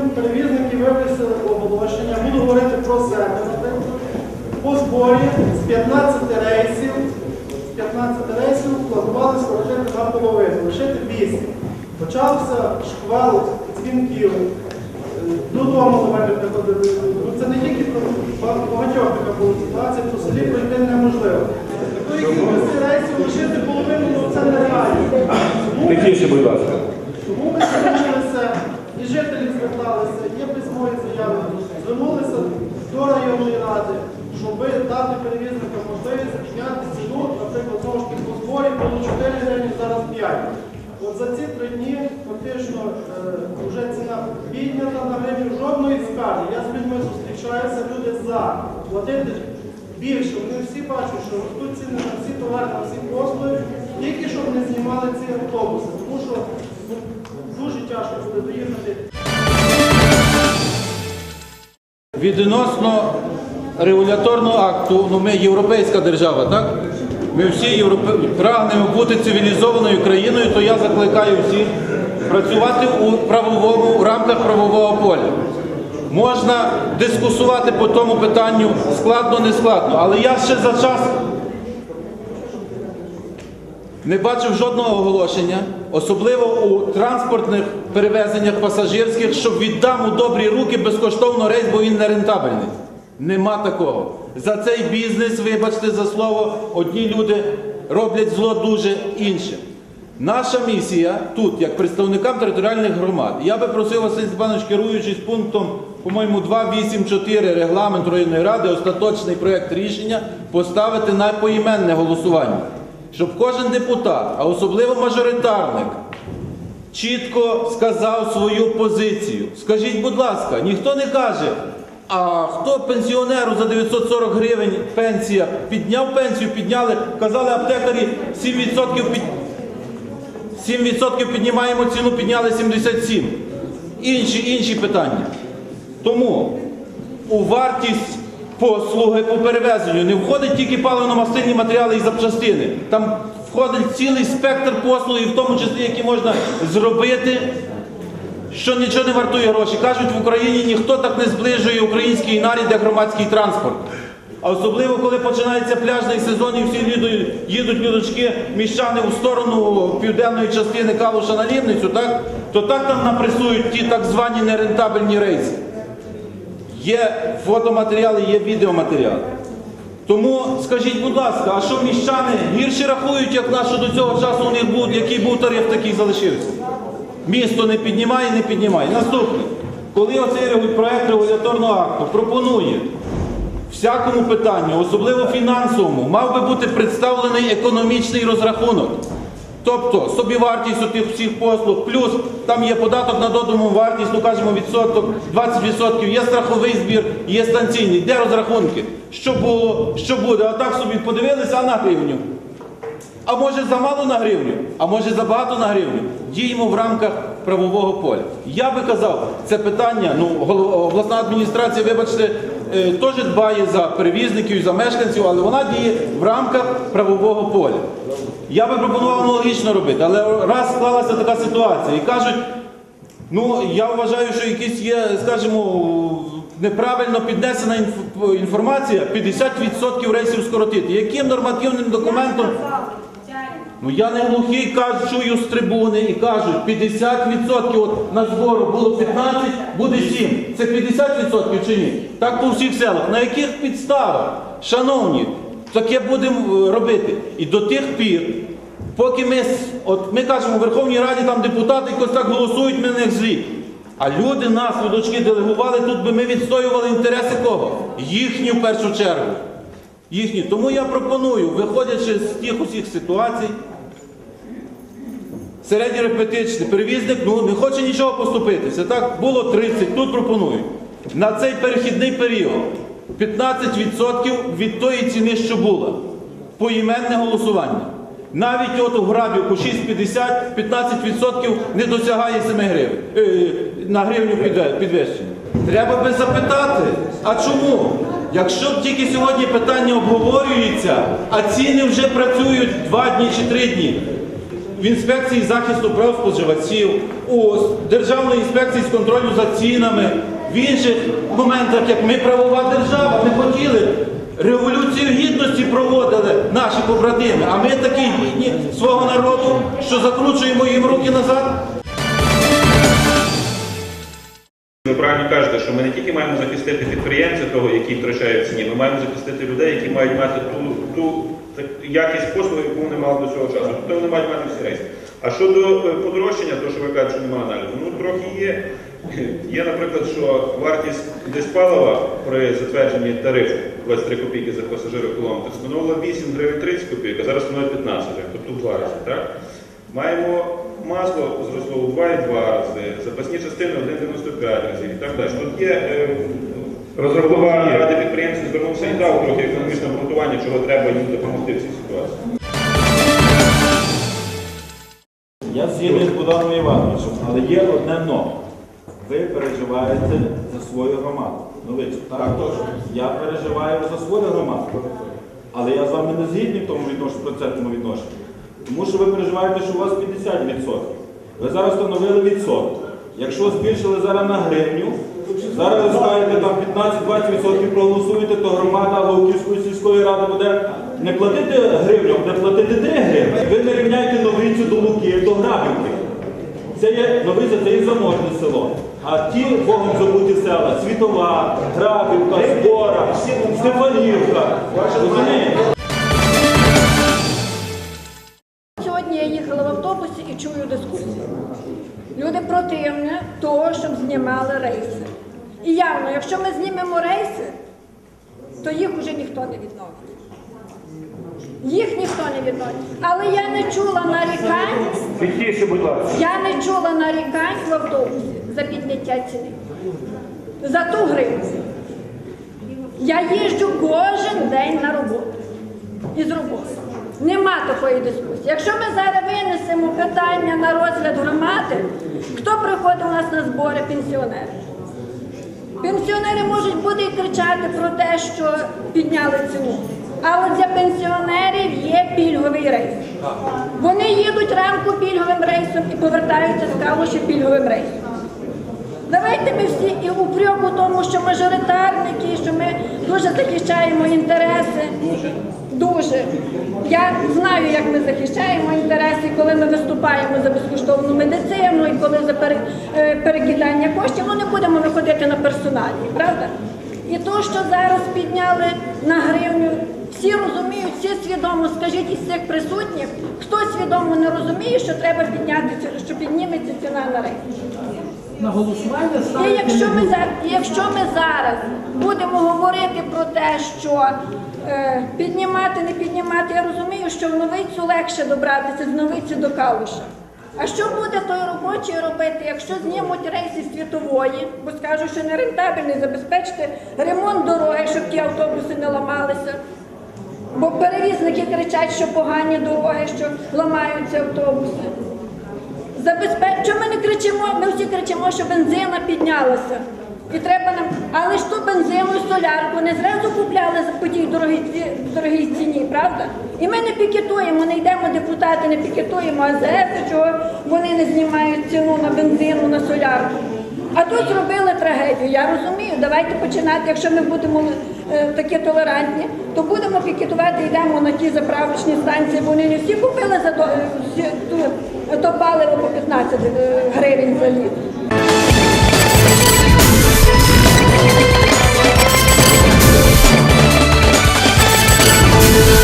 Перевізники вивісили оголошення, буду говорити про себе, наприклад. По зборі з 15 рейсів, з 15 рейсів планували скоротити на половину, лишити 8. Почався шквал дзвінків. Е, Додому до мене приходили. Ну, Це не тільки про багатьох така була ситуація, по селі пройти неможливо. Такої кількості рейсів лишити половину, ну це нереально. Ми- Тихіше, будь ласка. тому ми і жителі зверталися, є письмові заяви, звернулися до районної ради, щоб дати перевізникам можливість підняти ціну, наприклад, знову ж таки по зборі було 4 гривні, зараз 5. От за ці три дні фактично е, вже ціна піднята на гривню, жодної скарги. Я з людьми зустрічаюся, люди за платити більше. Вони всі бачать, що ростуть ціни на всі товари, на всі послуги, тільки щоб не знімали ці автобуси. Тому що дуже тяжко буде доїхати. Відносно регуляторного акту, ну ми європейська держава, так? Ми всі європе... прагнемо бути цивілізованою країною, то я закликаю всіх працювати у правовому у рамках правового поля. Можна дискусувати по тому питанню складно, не складно, але я ще за час не бачив жодного оголошення, особливо у транспортних перевезеннях пасажирських, щоб віддам у добрі руки безкоштовно рейс, бо він не рентабельний. Нема такого. За цей бізнес, вибачте за слово, одні люди роблять зло дуже іншим. Наша місія тут, як представникам територіальних громад, я би просив Василь Степанович, керуючись пунктом, по-моєму, 2.8.4 регламенту районної ради, остаточний проєкт рішення поставити на поіменне голосування щоб кожен депутат, а особливо мажоритарник, чітко сказав свою позицію. Скажіть, будь ласка, ніхто не каже, а хто пенсіонеру за 940 гривень пенсія підняв пенсію, підняли, казали аптекарі 7% під... 7% піднімаємо ціну, підняли 77. Інші, інші питання. Тому у вартість послуги по перевезенню не входить тільки паливно-мастильні матеріали і запчастини. Там входить цілий спектр послуг, в тому числі, які можна зробити, що нічого не вартує гроші. Кажуть, в Україні ніхто так не зближує український нарід, як громадський транспорт. А особливо, коли починається пляжний сезон і всі їдуть, їдуть людочки, міщани у сторону південної частини Калуша на Рівницю, так? то так там напресують ті так звані нерентабельні рейси. Є фотоматеріали, є відеоматеріали. Тому скажіть, будь ласка, а що міщани гірше рахують, як наш, що до цього часу у них був, який був тариф, такий залишився? Місто не піднімає, не піднімає. Наступне, коли оцей проект регуляторного акту пропонує всякому питанню, особливо фінансовому, мав би бути представлений економічний розрахунок. Тобто собівартість у тих всіх послуг, плюс там є податок на додану вартість, ну кажемо відсоток, 20%, є страховий збір, є станційний. Де розрахунки? Що було, що буде? А так собі подивилися, а на гривню. А може замало на гривню, а може забагато на гривню. Діємо в рамках правового поля. Я би казав, це питання, ну, обласна адміністрація, вибачте, теж дбає за перевізників і за мешканців, але вона діє в рамках правового поля. Я би пропонував аналогічно робити, але раз склалася така ситуація і кажуть, Ну, я вважаю, що якісь є, скажімо, неправильно піднесена інф- інформація, 50% рейсів скоротити. Яким нормативним документом? Ну я не глухий, кажу, чую з трибуни і кажуть, 50% от на збору було 15, буде 7. Це 50% чи ні? Так по всіх селах. На яких підставах? Шановні, таке будемо е, робити. І до тих пір, поки ми, от ми кажемо, в Верховній Раді там депутати якось так голосують, ми не злі. А люди нас, людочки, делегували, тут би ми відстоювали інтереси кого? Їхні в першу чергу. Їхні. Тому я пропоную, виходячи з тих усіх ситуацій, середньорепетичний перевізник ну, не хоче нічого поступитися. Так, було 30, тут пропонують. На цей перехідний період 15% від тої ціни, що була. Поіменне голосування. Навіть от у Грабівку 6,50, 15% не досягає 7 гривень. Е, на гривню підвищення. Треба би запитати, а чому? Якщо б тільки сьогодні питання обговорюється, а ціни вже працюють 2 дні чи 3 дні, в інспекції захисту прав споживачів, у Державної інспекції з контролю за цінами, в інших моментах, як ми правова держава, ми хотіли. Революцію гідності проводили наші побратими, а ми такі гідні свого народу, що закручуємо їм руки назад. Ви правильно кажете, що ми не тільки маємо захистити підприємця, того, який втрачає в ціні, ми маємо захистити людей, які мають мати ту, ту якість послуги, яку вони мали до цього часу. Тобто вони мають мати всі рейси. А щодо е, подорожчання, то що ви кажете, що немає аналізу, ну трохи є. Є, наприклад, що вартість диспалива при затвердженні тарифу 23 копійки за пасажирокілометр становила 8 гривень 30 копійок, а зараз становить 15 гривень, тобто в два рази. Так? Маємо масло зросло у 2,2 рази, запасні частини 1,95 разів і так далі. Тут є розрахування ради підприємців звернувся і дав трохи економічне обґрунтування, чого треба їм допомогти в цій ситуації. Я згідний з Богданом Івановичем, але є одне но. Ви переживаєте за свою громаду. Новицю, так? Я переживаю за свою громаду. Але я з вами не згідний в тому відношенні, процентному відношенні. Тому що ви переживаєте, що у вас 50%. Ви зараз встановили відсоток. Якщо збільшили зараз на гривню, зараз ви там 15-20% проголосуєте, то громада Ловківської сільської ради буде не платити гривню, буде платити 3 гривні. Ви не рівняйте новицю до Луки, до Грабівки. Це є новиця, це є заможне село. А ті Богом забуті села Світова, Грабівка, Збора, Стефанівка. Розумієте? Сьогодні я їхала в автобусі і чую дискусію. Люди противні того, щоб знімали рейси. І явно, якщо ми знімемо рейси, то їх уже ніхто не відновить. Їх ніхто не відновить. Але я не чула нарікань. Тихіше, будь ласка. Я не чула нарікань в автобусі за підняття ціни. За ту гривню. Я їжджу кожен день на роботу. Із роботи. Нема такої дискусії. Якщо ми зараз винесемо питання на розгляд громади, хто приходить у нас на збори пенсіонери? Пенсіонери можуть бути і кричати про те, що підняли ціну. А от для пенсіонерів є пільговий рейс. Вони їдуть ранку пільговим рейсом і повертаються з Калуші пільговим рейсом. Давайте ми всі і упрек у тому, що мажоритарники, що ми дуже захищаємо інтереси. Дуже. Я знаю, як ми захищаємо інтереси, коли ми виступаємо за безкоштовну медицину і коли за е, перекидання коштів, ну не будемо виходити на персоналі, правда? І то, що зараз підняли на гривню, всі розуміють, всі свідомо, скажіть із цих присутніх, хто свідомо не розуміє, що треба підняти, що підніметься ціна на рейс. На голосування І якщо ми зараз, якщо ми зараз будемо говорити про те, що е, піднімати, не піднімати, я розумію, що в новицю легше добратися з новиці до калуша. А що буде той робочий робити, якщо знімуть рейси світової, бо скажуть, що не рентабельний, забезпечити ремонт дороги, щоб ті автобуси не ламалися. Бо перевізники кричать, що погані дороги, що ламаються автобуси. Забезпеч... Чому ми не кричимо? Ми всі кричимо, що бензина піднялася. І треба нам. Але ж ту бензину солярку не зразу купляли по тій дорогій, ціні, правда? І ми не пікетуємо, не йдемо депутати, не пікетуємо АЗС, чого вони не знімають ціну на бензину, на солярку. А тут зробили трагедію. Я розумію, давайте починати, якщо ми будемо е, такі толерантні, то будемо пікетувати, йдемо на ті заправочні станції, вони не всі купили за ту- то паливо по 15 е, гривень за літр. you